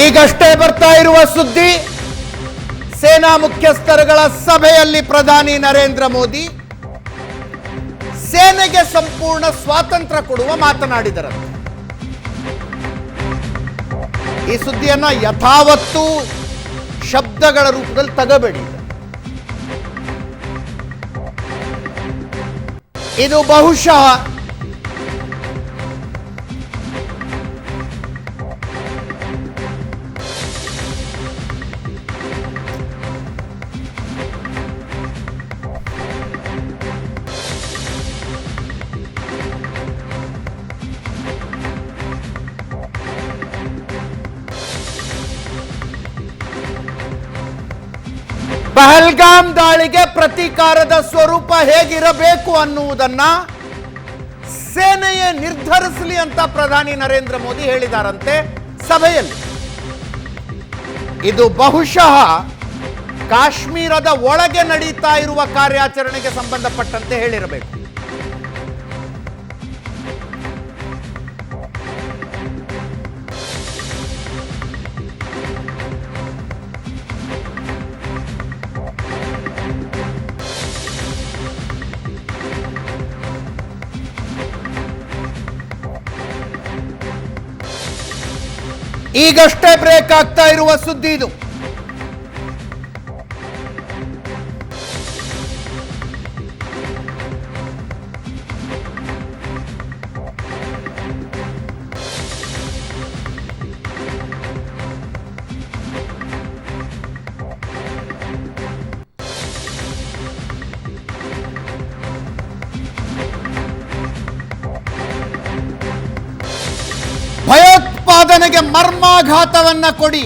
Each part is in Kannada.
ಈಗಷ್ಟೇ ಬರ್ತಾ ಇರುವ ಸುದ್ದಿ, ಸೇನಾ ಮುಖ್ಯಸ್ಥರುಗಳ ಸಭೆಯಲ್ಲಿ ಪ್ರಧಾನಿ ನರೇಂದ್ರ ಮೋದಿ ಸೇನೆಗೆ ಸಂಪೂರ್ಣ ಸ್ವಾತಂತ್ರ್ಯ ಕೊಡುವ ಮಾತನಾಡಿದರು ಈ ಸುದ್ದಿಯನ್ನ ಯಥಾವತ್ತು ಶಬ್ದಗಳ ರೂಪದಲ್ಲಿ ತಗಬೇಡಿ. ಇದು ಬಹುಶಃ ಪಹಲ್ಗಾಮ್ ದಾಳಿಗೆ ಪ್ರತೀಕಾರದ ಸ್ವರೂಪ ಹೇಗಿರಬೇಕು ಅನ್ನುವುದನ್ನ ಸೇನೆಯೇ ನಿರ್ಧರಿಸಲಿ ಅಂತ ಪ್ರಧಾನಿ ನರೇಂದ್ರ ಮೋದಿ ಹೇಳಿದಾರಂತೆ ಸಭೆಯಲ್ಲಿ. ಇದು ಬಹುಶಃ ಕಾಶ್ಮೀರದ ಒಳಗೆ ನಡೀತಾ ಇರುವ ಕಾರ್ಯಾಚರಣೆಗೆ ಸಂಬಂಧಪಟ್ಟಂತೆ ಹೇಳಿರಬೇಕು. ಈಗಷ್ಟೇ ಬ್ರೇಕ್ ಆಗ್ತಾ ಇರುವ ಸುದ್ದಿ ಇದು. ಭಯೋತ್ಪಾದನೆಗೆ ಮರ್ಮಾಘಾತವನ್ನ ಕೊಡಿ.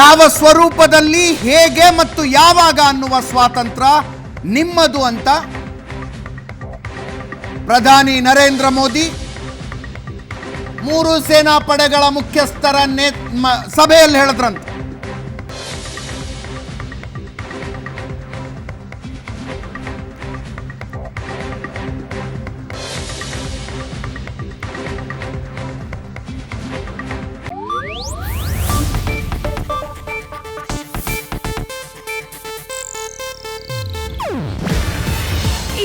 ಯಾವ ಸ್ವರೂಪದಲ್ಲಿ ಹೇಗೆ ಮತ್ತು ಯಾವಾಗ ಅನ್ನುವ ಸ್ವಾತಂತ್ರ್ಯ ನಿಮ್ಮದು ಅಂತ ಪ್ರಧಾನಿ ನರೇಂದ್ರ ಮೋದಿ ಮೂರು ಸೇನಾ ಪಡೆಗಳ ಮುಖ್ಯಸ್ಥರ ನೇ ಸಭೆಯಲ್ಲಿ ಹೇಳಿದ್ರಂತೆ.